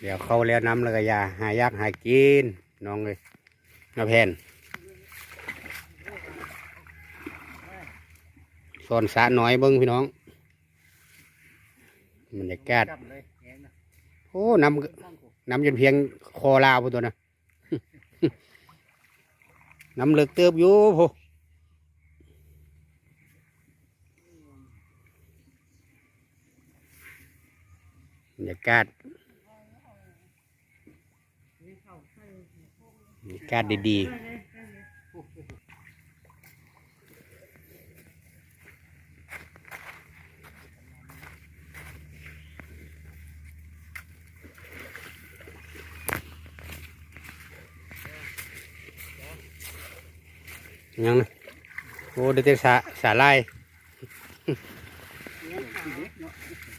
เดี๋ยวเข้าแล้วน้ำแล้วก็ยาหายากหากินน้องเลยน้าแพนสอนสาน้อยเบิ้งพี่น้องมันจะแกาดจับเลยแหงนะโอ้น้ำน้ำจนเพียงคอลาวพุ่นตัวนะน้ำเลึกเติบอยู่โหบรรยากาศบรรยา กาศดีๆยังนะโอ้ได้แต่สาสาลาย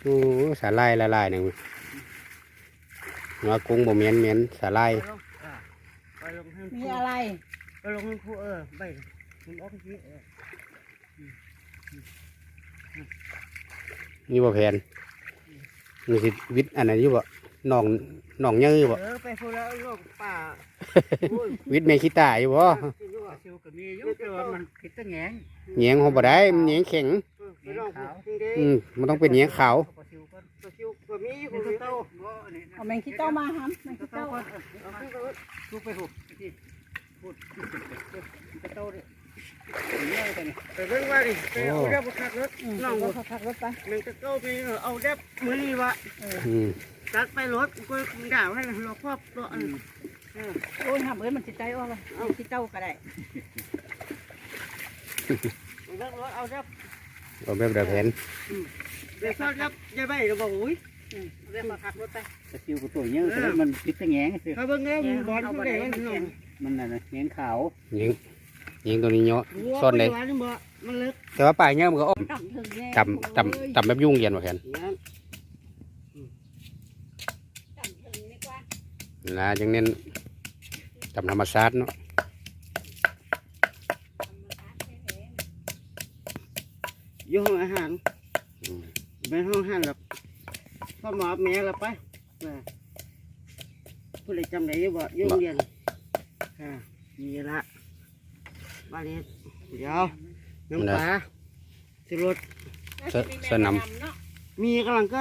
โอ้สาลายละลายหนึ่งว่ากุ้งบ่เหมียนเหมียนสาลาย ไปลงอ่าไปลงให้มีอะไรไปลงให้ครูเออไปคุณออกที่เออนี่บ่แพนนี่สิวิทย์อันนั้นอยู่บ่หนองหนองยื้อบ่เออไปพูดแล้วโลกป่าโอ้ยวิทย์เมคิตาอยู่บ่สิรู้ว่าซิวก็มีอยู่แต่ว่ามันคิดแตั้งแหงเหนียงเขาบ่ได้มันเหนียงแข็ง เออไปลองพูดเด้อืมมันต้องเป็นเหนียงขาวเอาปลาซิวก่อนปลาซิวก็มีอยู่คุณเต้าบ่อันนี้นะเอาแมงคิเต้ามาฮัมแมงคิเต้าเต้าก่อนเอาขึ้นก่อนลูกไปพูดที่พูดเต้าดิไปเบิ่งว่าดิไปเอาเด็บขับรถอืมน้องรบ่ถขับรถไปมันจะเต้าไปเอาเด็บมือนี่วะอืมตัดไปรถกูด่าให้เราครอบตัวอันโอ้ยห้ามเอ้ยมันจิตใจอ่อนเลยแมงคิเต้าก็ได้เลิกรถเอาเด็บ เอาแบบเดาแผนเด็กชอบเด็บยายใบเราบอกอุ้ยอืมเรียกมาขับรถไปตะคิวกับตัวเนี้ยแต่ว่ามันพิษตะแงงสิเขาเบิ่งเงี้ยบอลเขาได้มันน้องมันน่ะนะแงงขาวเหนียงเหนียงตัวนี้เนาะซ่อนเลยมันเลิกแต่ว่าปลายเงี้ยมันก็ออกต่ำถึงแง่ต่ำต่ำต่ำแบบยุ่งเย็นบ่แผนต่ำถึงนี่กว่านะจังเน้นต่ำธรรมชาติเนาะ อยู่ห้องอาหารอืมเป็นห้องอาหารหรอกพ่อหมอแม่เราไปผู้ใดจำได้ยังบ่ยุ่งเรียนค่ะมีละบาลีเดี๋ยวน้ำปลาสิรถเสเสนมีกำลังก็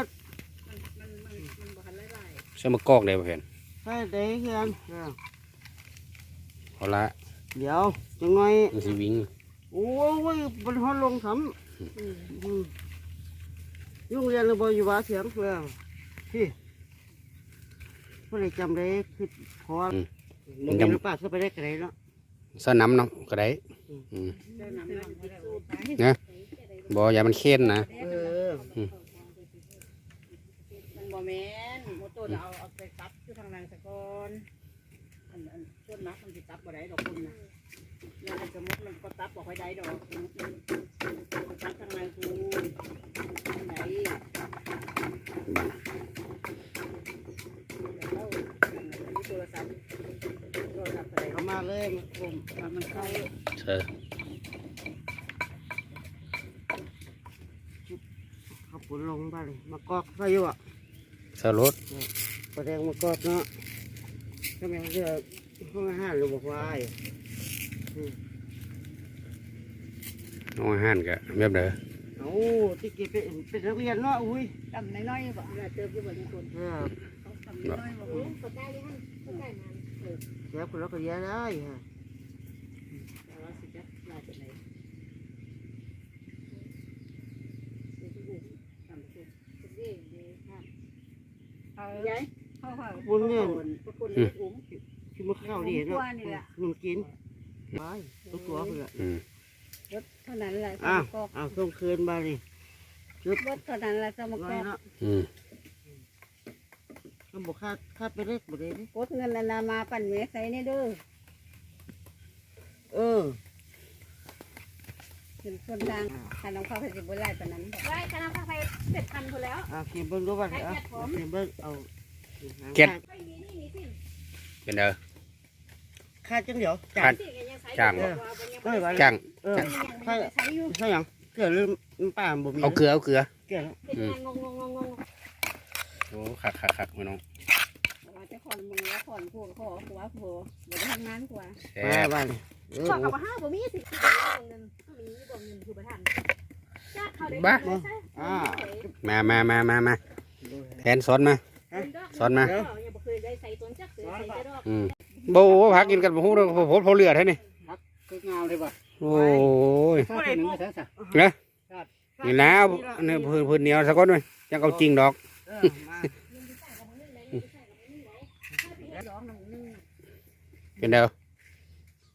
มันมันมันมันบ่ทันไล่ไล่ำเสมากอกได้บ่แผนใส่ได้เฮือนเอาละเดี๋ยวจังไงมันสิวิ่งโอ้ยบนห้องลงสำอืม ยุ่งเรียนเลยบ่อยู่ว่าเสียงแล้วพี่ผู้ใดจำได้คือพอมันยังป้าเข้าไปได้กระไรเนาะเสน้ำเนาะก็ได้อืมเดินน้ำหลังไปได้บ่อย่ามันเค้นนะเออมันบ่แม่นโมโต้จะเอาเอาไปซับอยู่ทางหลังสะก่อนอันอันส่วนนักมันสิซับบ่ได้ดอกคุณน่ะ แล้วมันจะมุดมันก็ซับบ่ค่อยได้ดอกมันซับทางหลังกูไหนบังโทรศัพท์โทรศัพท์อะไรเอามาเลยผมมันเข้าเออขับปุ่นลงไปมากอกใส่อยู่อะสรถประแดงมากอกเนาะทำไมเขาจะห้องอาหารหรือบอกว่าไอ้ น้องอาหารก็แบบเด้อเอ้าที่กี้เป็นเป็นนักเรียนเนาะอุ้ยดำน้อยๆบ่เวลาเติมอยู่บ่ยังคนเออเขาดำน้อยๆบ่เออก็ได้เลยฮะก็ได้มาเออแซ่บคนละก็แย่ได้ฮะแต่ว่าสิจะลาจากไหนเอายายเข้าเข้าปุ่นเนี่ยคนเลยอุ้มคือมาเข้าดีเนาะมันกิน ไปตัวตัวเพื่ออืมรถเท่านั้นแหละสอ้าวมกอกอ้าวส่งคืนมาดิรถเท่านั้นแหละสมกน้ออยกเนาะอืมก็บอกคาดคาดไปเล็กบ่ได้ดิกดเงินนามาปั่นเมใส่นี่เด้อเออเป็นคนทางทางน้องข้าวเพชรบุรีปานนั้นได้ทางน้องข้าวเพชรเสร็จพันคนแล้วอ่าเขียนเบิ้งดูว่าอะเขียนเบิ้งเอาเป็นเด้อคาดจังเดี๋ยวคาด จ้างก็เลยว่าจ้างเออใช่ใช่ยังเกลือลืมป่าบ่มีเอาเกลือเอาเกลือเกลือเป็นงงงงงงงโอ้คักคักคักพี่น้องมึงว่าขอนพวกขอขวาผัวเดี๋ยวไปทำงานกว่าแซ่มาบบ้านนี่เออขอกับห้าบ่มีสิเงินมีบ่เงินคือประธานจ้าเขาได้อ่ามามามามามาแผนสอนมาสอนมาอย่าบ่เคยได้ใส่ต้นจักเสือใส่แต่ดอกอืมโบ่พักกินกันบ่ฮู้เด้อโผล่เขาเลือดให้นี่คืองาม เลยป่ะโอ้ยถ้าเป็นหนึ่งก็ใช่นะนี่แล้วนี่เพิ่นเพิ่นเหนียวสักคนหน่อยจังเอาจริงดอกเออมาร้องน้ำนึงเป็นเด้อ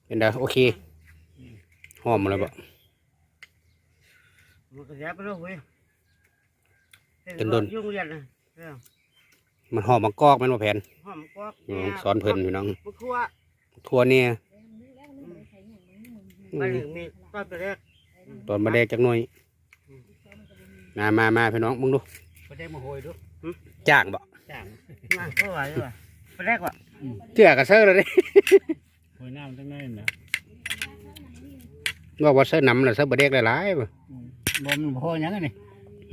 เป็นเด้อโอเคหอมเลยบ่มันก็แย่ไปแล้วเว้ยเป็นดนยุ่งเรียนนะเออมันหอมมังกอกแม่นบ่แผนหอมกอกอืมสอนเพิ่นพี่น้องมะครัวทั่วเนี่ย มาหนึ่งมีต้นไปแรกตอนมาแดกจักหน่อยมามามาพี่น้องมึงดูประเดี๋ยวมาโหยดูจ้างบ่จ้างมาเท่าไหร่วะไปแรกวะเชื่อกระเซอร์เลยเด้โหยน้ำจังเลยนะว่าว่าเซอร์น้ำแล้วเซอร์บ่แดกหลายๆบ่บ่มันพอยังไงนี่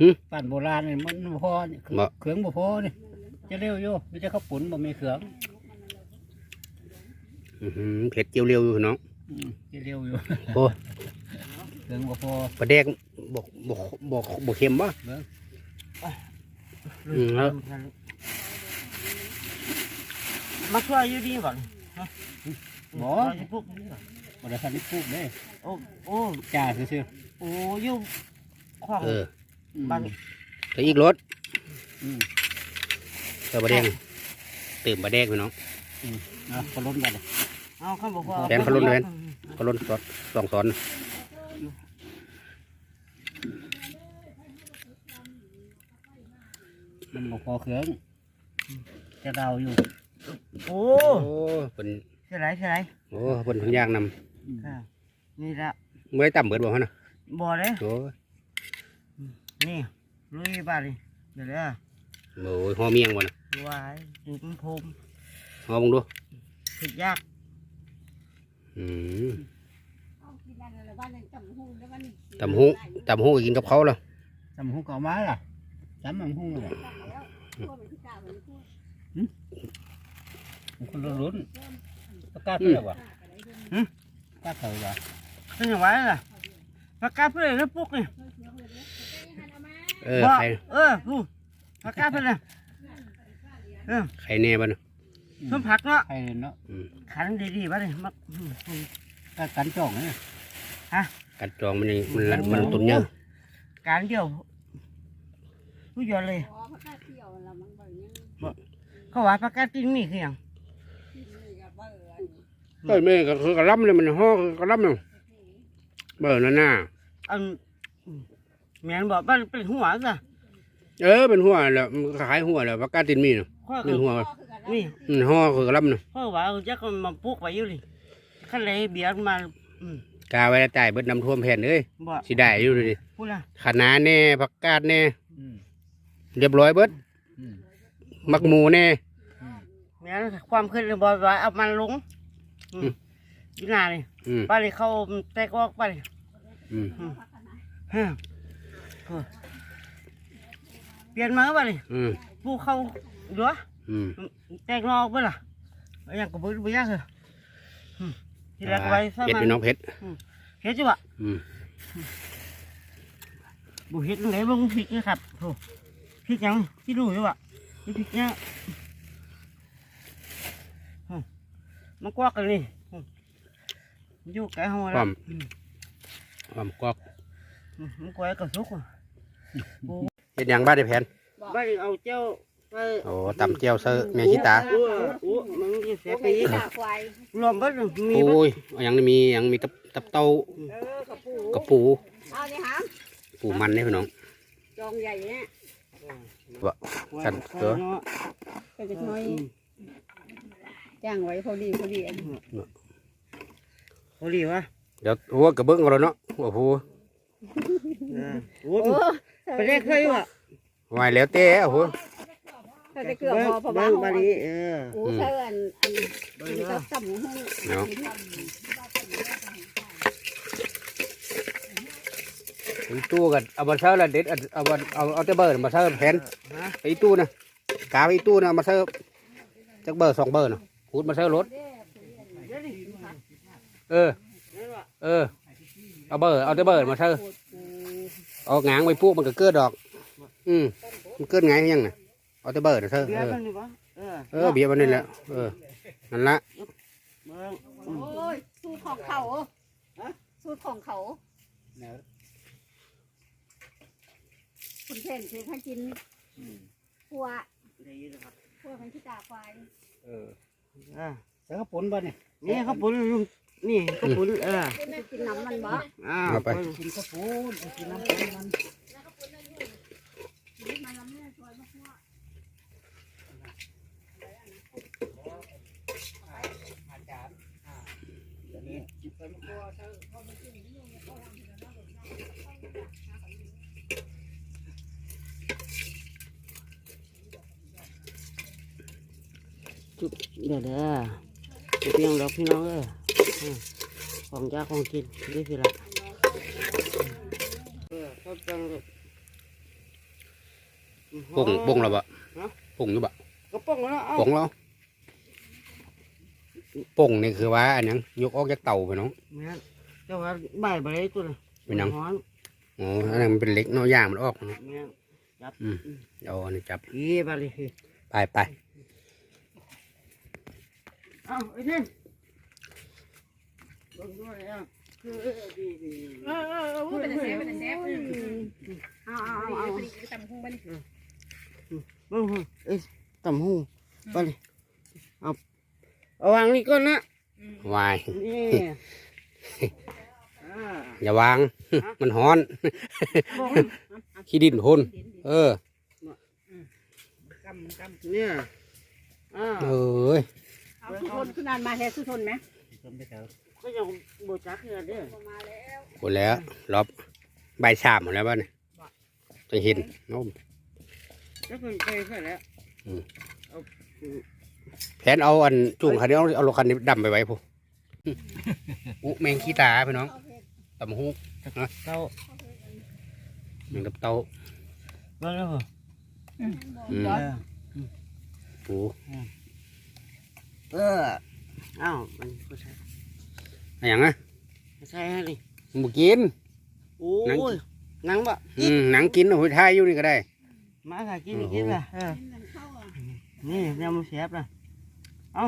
หึปั่นโบราณนี่มันบ่พอนี่บ่เครื่องบ่พอนี่จะเร็วอยู่ไม่ใช่ข้าวปุ่นบ่มีเครื่องอื้อหือเผ็ดเจียวเร็วอยู่พี่น้องอืมจะ เร็วอยู่โอ้ยเครื่องบ่พอบ่แดกบ่บ่บ่บ่เค็มบ่อืมแล้วมาช่วยอยู่ดีก่อนบ่อยู่ปุ๊บบ่ได้ทันได้พูดเด้โอ้โอ้จ้าซื่อโอ้อยู่ของเออๆอืมบ้านถ้าอีกรถอืมเซอร์บ่แดกตื่มบ่แดกพี่น้องเอาก็ล้นกันเลย เอาข้าวบอกว่าแกงขลุ่นเลยก็ล้นสอนสองสอนมันบ่พอเครื่องจะเดาอยู่ โอ้โอ้เพิ่นใช่ไรใช่ไรโอ้เพิ่นเพิ่นย่างนำอืมอ่านี่ละเมื่อต่ำเบิดบ่ฮะน่ะบ่อเลยโอ้ยนี่ลุยบ้านนี่เดี๋ยวเด้อโอ้ยหอเมียงบ่น่ะวายดูมันพรมหอมึงดูผิดยาก อืมเอากินบ้านอะไรบ้านนั้นจำหูแล้วมันตำหูตำหูก็กินกับเขาแล้วจำหูเก่ามาล่ะจำมันหูเลยพวกมันที่กล้าเหมือนพวกมันคนละรุ่นประกาศไปแล้ววะประกาศเถอะวะเป็นอย่างไรล่ะปากกาเพื่อนแล้วปุ๊กนี่เออบ่ใครเออผู้ปากกาเพื่อนน่ะเออใครแน่บ่น่ะ ต้นผักเนาะ ใครเนาะอืมขันดีๆบ้านนี่มักอืมก็กันจ่องเนี่ยกัดจองมันนี่มันละมันตุนเยอะการเดียวผู้ยอดเลย อ๋อพระข้าเที่ยวแล้วมันบ่ยังเขาว่าปากกาติ้งนี่คืออย่างนี่ก็เบื่อเอ้ยแม่ก็คือกระลำเลยมันห่อกระลำเนี่ยเบิ่นั่นน่ะอันแม่นบอกบ้านเป็นหัวซะเออเป็นหัวแล้วมันขายหัวแล้วปากกาตินมีน่ะข้อเป็นหัวนี่ อืมห่อคือกระลำน่ะข้อว่าเอาจักมันมาปลูกไว้อยู่นี่ขั้นเลยเบียร์มาอืมกาไว้แล้วจ่ายเบิดน้ำท่วมแผ่นเอ้ยบ่สิได้อยู่ดิพูดละขนาแน่ผักกาดแน่อืมเรียบร้อยเบิดอืมมักหมูแน่อืมแม่นความขึ้นเลยบอกว่าเอามันลงอืมอืมอีหนานี่อืมป้าเลยเข้าแตกออกไปอืมฮะเออเปลี่ยนมาบ้าเลยอืม ปลูกเข้าดัวอื ม แตกนอกไปล่ะเอาอย่างก็บ่บ่ยากเลยอืมทีแรกไว้ซะเผ็ดมันพี่น้องเผ็ดเฮ็ดจังวะอืมบ่เฮ็ดจังไดบ่พริกนะครับโธ่พริกหยังที่ดูอยู่วะนี่พริกเนี่ยอืมมันกวักกันนี่อืมมันอยู่ไกลเฮาคแล้ว วามความกอกอืมมันกวยกับสุกว่ะเฮ็ดหยังบ้านได้แผนบ้านเอาเจ้าไป โอ้ตำเจียวเซอร์แม่ชิตาโอ้โอ้มันจะเสียไปอีกขาควายรวมเบิดมีโอ้เบิดยเอาหยังนี่มีหยังมีตับตับเต้าเออกระปูกระปูเอาเนี่ยฮะปูมันนี่พี่น้องจองใหญ่เนี่ยกันเถอะนาะก็จะน้อยจ้างไว้พอดีพอดีอันนี้โอ้ดีวะเดี๋ยวหัวกระเบื้องเอาแล้วเนาะโอ้โหเออโอ้โอ้ไปได้เคยวะไว้แล้วแต่โอ้ โหถ้าจะเกลือพอพอบ้าเบิ่งบาลีเออโอ้ใช่อันอันนี้ก็เนาะซ้ำหูเนาะไอ้ตู้กันเอามาเซอร์ละเด็ดเอาเอาเอาเอาแต่เบิร์มาเซอร์แผนฮะไอ้ตู้นะกาไอ้ตู้นะเอามาเซอร์จักเบอร์สองเบอร์นะขูดมาใช้รถเดี๋ยวดิเออ เออ เอาเบอร์เอาแต่เบอร์มาเถอะเอาหงางไปปุ๊บมันก็เกิดดอก อืมมันเกิดไงยังน่ะ เอาแต่เบอร์นะเถอะเบียเอร์อมันนี่วะเออเออเบียร์มันนี่แหละเออนั่นละเบิ่งอืมโอ้ยสูตรของเขาฮะสูตรของเขาคุณเพ่นคือให้กินพัวได้ยินนะครับพัวมันที่ตาควายเอออ่าแล้วก็ปนบ่เนี่ยนี่ข้าวปุ้นลุงนี่ข้าวปุ้นเออไม่กินน้ำมันบ่อ่าเอาไป กินข้าวปุ้นกินน้ำปุ้นมันมันละแม่ช่วยมาพัว อาจารย์อ่าเดี๋ยวนี้ใส่มะกรูดเถอะ จุดเดี๋ยวเด้อเพียงดอกพี่น้องเอ้ยอืมของยาของกินนี่สิละเออเขาจังเลยป่งป่งแล้วบะฮะป่งอยู่บะก็ป้องแล้วเอ้าป่งแล้ว ป่งนี่คือว่าอันยังยกออกจากเตาไปน้องแม่นเจ้าว่าบ่ายบ่ได้ตัวน่ะเป็นหยังร้อนอ๋ออันนั้นมันเป็นเหล็กเนาะย่างมันออกเนาะแม่นจับอืมเอาอันนี้จับอีบ่เลยไปไปเอ้าไอ้นี่เบิ่งด้วยอะคือดีดีเออเออเออเป็นแซ่บเป็นแซ่บเอาเอาเอาเอาตำคุ้งไปเบิ่งหุ่นเอ้ยตำหูไปเลยเอา เอาวางนี่ก่อนนะวายนี่อ่าอย่าวาง มันฮ้อนบอกขี้ดินทนเออกำกำเนี่ยอ่าเอ้ยเอาสุทนขึ้นนานมาแท้สุทนไหมต้มไปเถอะก็ยังบูจักเงินเด้อมาแล้วหมดแล้วรอบใบายชามหมดแล้วบ้านี่จะเห็นโน้มแล้วเพิ่นไปเพื่อแล้ว แผนเอาอันจุ่งคันนี้เอาเอารถคันนี้ดำไปไว้พวกอุแมงขี้ตาพี่น้องตำหูเต้าแมงกับเต้าเบิ่งแล้วเหรออืมเออปูเอออ้าวมันก็ใช่อะไรอย่างนะใช่ฮะนี่มึงบ่กินโอ้ยหนังบะอืมหนังกินเอาไปทายอยู่นี่ก็ได้มาค่ะกินนี่กินละเออเข้าอะนี่เนี่ยมันเสียบนะ เอ้า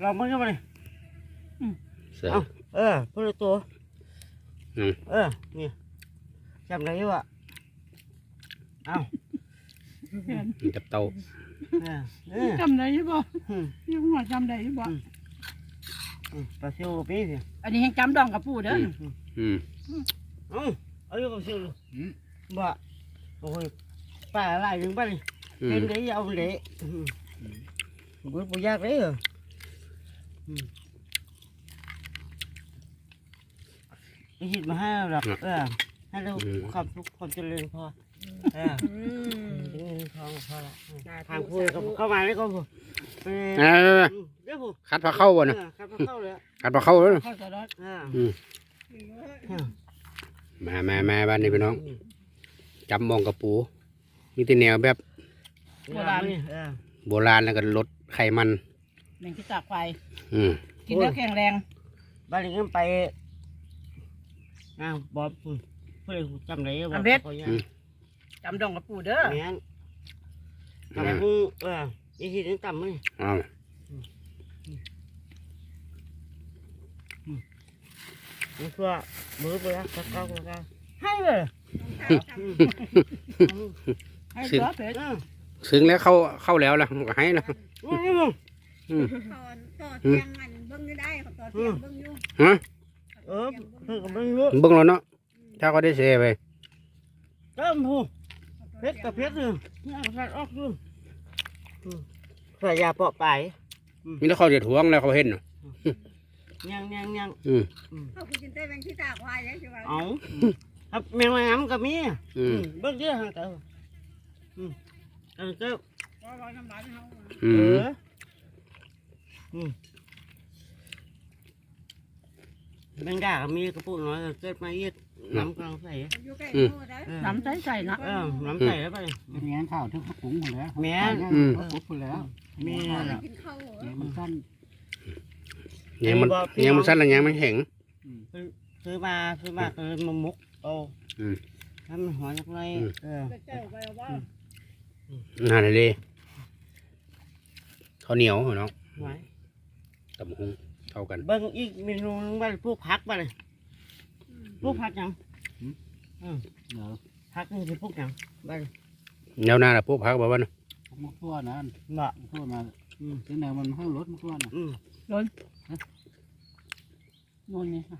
เรามันก็มาเลยเสือเอ้าเออพูดตัวอืมเออนี่จำได้อยู่อะเอ้ามันกับเต้าเออเออจำได้บ่อืมยังหัวจำได้บ่อืมปลาซิวกับปีสิอันนี้ยังจำดองกับปู่เด้ออืมเอ้าเอาอยู่กับซิวเลยบ่โอ้ยปลาอะไรถึงปลานี่อืเป็มนได้เอาเละ บุญบุญยากเลยเหรออืมไปหิดมาให้เราหรอกเออให้เราความสุขความเจริญพอเออถึงเงินทองพอละทางคุยกับเข้ามาแล้วก็พูดไปเอาอืมเดี๋ยวพูดคัดพาเข้าบ่เอนะอครับเข้าเลยคัดพาเข้าเลยเข้าตลอดเอออืมเออมามามาบ้านนี้พี่น้องจำมองกระปูมีแต่แนวแบบโบราณนี่เออโบราณแล้วก็ลด ไขมันแมงที่ตาควายอืมกินแล้วแข็งแรงบ้านนี้ก็ไปนะบอบพูดเพื่อนจำได้บ่พอยังจำดองกับปู่เด้อแม่นทำหูเอออีทีนึงต่ำมั้ยเอามันก็มือไปแล้วสักเก้าสักเก้าให้เลยอืมให้เด้อเพชรอื มซึ้งแล้วเข้าเข้าแล้วล่ะก็ให้แล้วอืมอืมอืมต่อต่อเตียงอันเบิ่งได้เขาต่อเตียงเบิ่งอยู่ฮะเออเพิ่งก็ไม่รู้เบิ่งแล้วเนาะถ้าก็ได้เสียไปเติมหูเพชรกับเพชรเลยนี่เอาสัตว์ออกดูอืมใส่ยาเปาะไปมีแต่เขาจะทวงแล้วเขาเห็นเนาะยังยังยังอืมเขาคือกินได้แมงที่ตาควายแล้วใช่ไหมเอาครับแมงน้ำก็มีอืมเบิ่งเยอะฮะเต้าอื มอันก็ก็ร้อยน้ำลายเขาอืเอมออืมแมงดาก็มีกระปุกน้อยก็เกิดมาอีกน้ำกลางใส่อยู่ใกล้อืมโตได้เออน้ำใสใสๆเนาะเออน้ำใส่แล้วไป เป็นงานข้าวถึงเขาปรุงหมดแล้วแม่น อืมเขาปรุงหมดแล้วมีได้กินข้าวเหรอเนี่ยมันสั้นยังมันยังมันสั้นแล้วยังมันแข็ง ซื้อมาซื้อมาก็เลยมามุกเอาอืม ทำมันหอยสักหน่อยอืม เออ นั่นเลยดิข้าวเหนียวเหรอเนาะไว้ตำหุงเท่ากันเบิ้งอีกเมนูนึงว่าพวกผักบ่เลยพวกผักหยังเดี๋ยวผักนี่คือพวกหยังบ่เลยแนวหน้าละพวกพักแบบว่านะผมมาทั่วนะบ่ทั่วมาอืมที่ไหนมันให้รถมาทั่วนะอืมนู่นนี่ค่ะ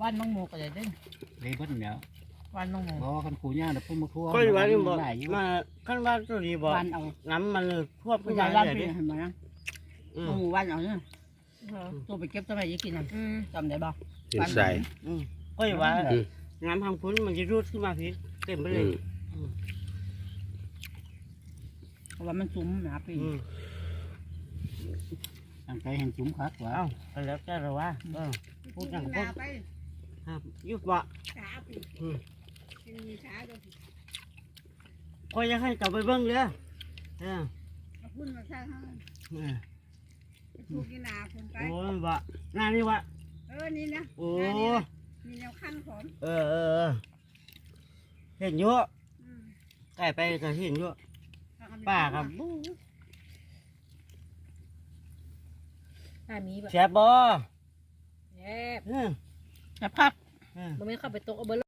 วันน้องโมก็จะได้เลยเบิ้ลเดี๋ยว วันน้องโมบอกกันขู่ย่าเดี๋ยวพุ่งมาทั่วก็อยู่ว่านี่บ่หลายอยู่มาขั้นว่าตัวนี้บ่วันเอาน้ำมันเลยท่วมคุขึ้ณนยามายเลยร้านดิพี่เห็นไหมนะอืมหมู่วันเอาเนี่ยตัวไปเก็บทำไมยังกินอะจำได้บ่เห็นใส่ อืมก็อยู่ว่าอืม น้ำทางพุ้นมันจะรูดขึ้นมาพี่เต็มไปเลอืยมเพราะว่ามันซุ้มนะพี่อืมทางใจแห่งจุ๋มคักว่าเอ้าก็แล้วแต่เราว่าเออพูดอย่างพูดครับยุบบ่ช้าพี่กินมี ช้าด้วยก็อยากให้กลับไปเบิ่งเลยเออพุ่นมาใช่ห้าเออพูดกินนาคนไป โอ้ยบ่หน้านี่วะ เออ นี่นะโอ้มีแนวขั้นของเออเออเออเห็นเยอะใกล้ไปก็เห็นเยอะป้าครับถ้ามีแบบแซ่บบ่แย่เออจะพักเออ มันไม่เข้าไปตกเอาเบอร์